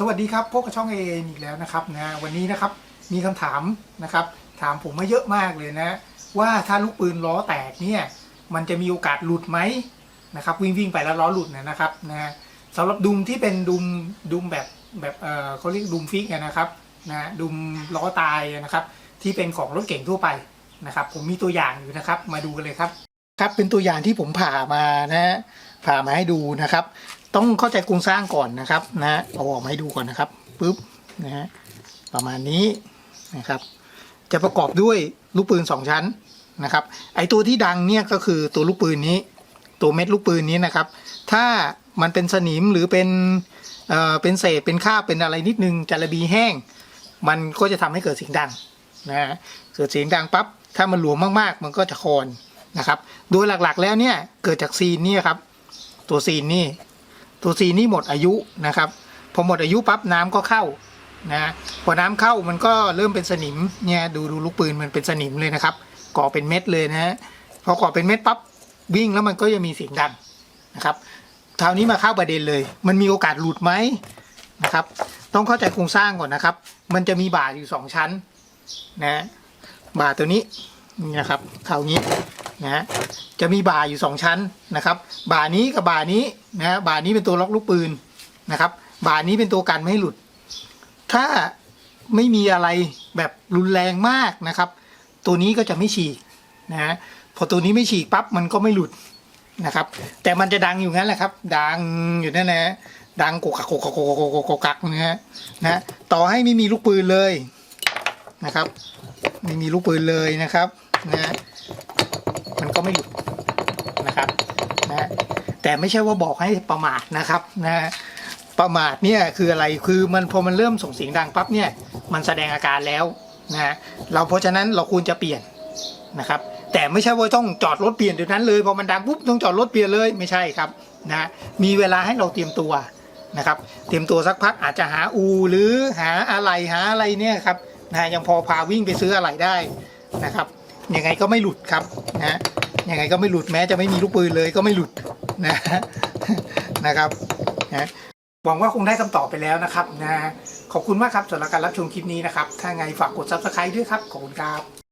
สวัสดีครับพบกับช่องเออีกแล้วนะครับนะวันนี้นะครับมีคำถามนะครับ ถามผมมาเยอะมากเลยนะ ว่าถ้าลูกปืนล้อแตกเนี่ยมันจะมีโอกาสหลุดไหมนะครับ วิ่งวิ่งไปแล้วล้อหลุดเนยนะครับนะสำหรับดุมที่เป็นดุมดุมแบบแบบเออเขาเรียกดุมฟิกนะครับนะดุมล้อตายนะครับ ที่เป็นของรถเก่งทั่วไปนะครับ ผมมีตัวอย่างอยู่นะครับ มาดูกันเลยครับ ครับเป็นตัวอย่างที่ผมผ่ามานะฮะผ่ามาให้ดูนะครับ ต้องเข้าใจโครงสร้างก่อนนะครับนะเอาออกมาให้ดูก่อนนะครับปุ๊บนะฮะประมาณนี้นะครับ จะประกอบด้วยลูกปืนสองชั้นนะครับ ไอตัวที่ดังเนี่ยก็คือตัวลูกปืนนี้ ตัวเม็ดลูกปืนนี้นะครับ ถ้ามันเป็นสนิมหรือเป็นเอ่อเป็นเศษเป็นคราบเป็นอะไรนิดนึงจาระบีแห้ง มันก็จะทำให้เกิดเสียงดังนะฮะเกิดเสียงดังปั๊บถ้ามันหลวมมากๆ มันก็จะคอนนะครับ โดยหลักๆแล้วเนี่ยเกิดจากซีนนี่ครับ ตัวซีนนี่ ตัวซีนี่หมดอายุนะครับพอหมดอายุปั๊บน้ำก็เข้านะพอน้ำเข้ามันก็เริ่มเป็นสนิมเนี่ยดูดูลูกปืนมันเป็นสนิมเลยนะครับก่อเป็นเม็ดเลยนะพอก่อเป็นเม็ดปั๊บวิ่งแล้วมันก็จะมีเสียงดังนะครับคราวนี้มาเข้าประเด็นเลย มันมีโอกาสหลุดไหมนะครับ ต้องเข้าใจโครงสร้างก่อนนะครับ มันจะมีบ่าอยู่สองชั้นนะบ่าตัวนี้นี่นะครับเท่านี้ นะฮะจะมีบ่าอยู่สองชั้นนะครับบ่านี้กับบ่านี้นะฮะบ่านี้เป็นตัวล็อกลูกปืนนะครับบ่านี้เป็นตัวกันไม่ให้หลุด ถ้าไม่มีอะไรแบบรุนแรงมากนะครับ ตัวนี้ก็จะไม่ฉีกนะฮะพอตัวนี้ไม่ฉีกปั๊บมันก็ไม่หลุดนะครับ แต่มันจะดังอยู่งั้นแหละครับ ดังอยู่นั่นนะดังกกักกกักกกกกกักกักนะฮะนะต่อให้ไม่มีลูกปืนเลยนะครับ ไม่มีลูกปืนเลยนะครับนะ ก็ไม่หลุดนะครับนะแต่ไม่ใช่ว่าบอกให้ประมาทนะครับนะประมาทเนี่ยคืออะไรคือมันพอมันเริ่มส่งเสียงดังปั๊บเนี่ยมันแสดงอาการแล้วนะเราเพราะฉะนั้นเราควรจะเปลี่ยนนะครับ แต่ไม่ใช่ว่าต้องจอดรถเปลี่ยนเดี๋ยวนั้นเลยพอมันดังปุ๊บต้องจอดรถเปลี่ยนเลยไม่ใช่ครับนะมีเวลาให้เราเตรียมตัวนะครับเตรียมตัวสักพักอาจจะหาอู หรือหาอะไรหาอะไรเนี่ยครับนะยังพอพาวิ่งไปซื้ออะไรได้นะครับยังไงก็ไม่หลุดครับนะ ยังไงก็ไม่หลุดแม้จะไม่มีลูกปืนเลยก็ไม่หลุดนะนะครับนะหวังว่าคงได้คำตอบไปแล้วนะครับนะขอบคุณมากครับสำหรับการรับชมคลิปนี้นะครับ ถ้าไงฝากกด subscribe ด้วยครับ ขอบคุณครับ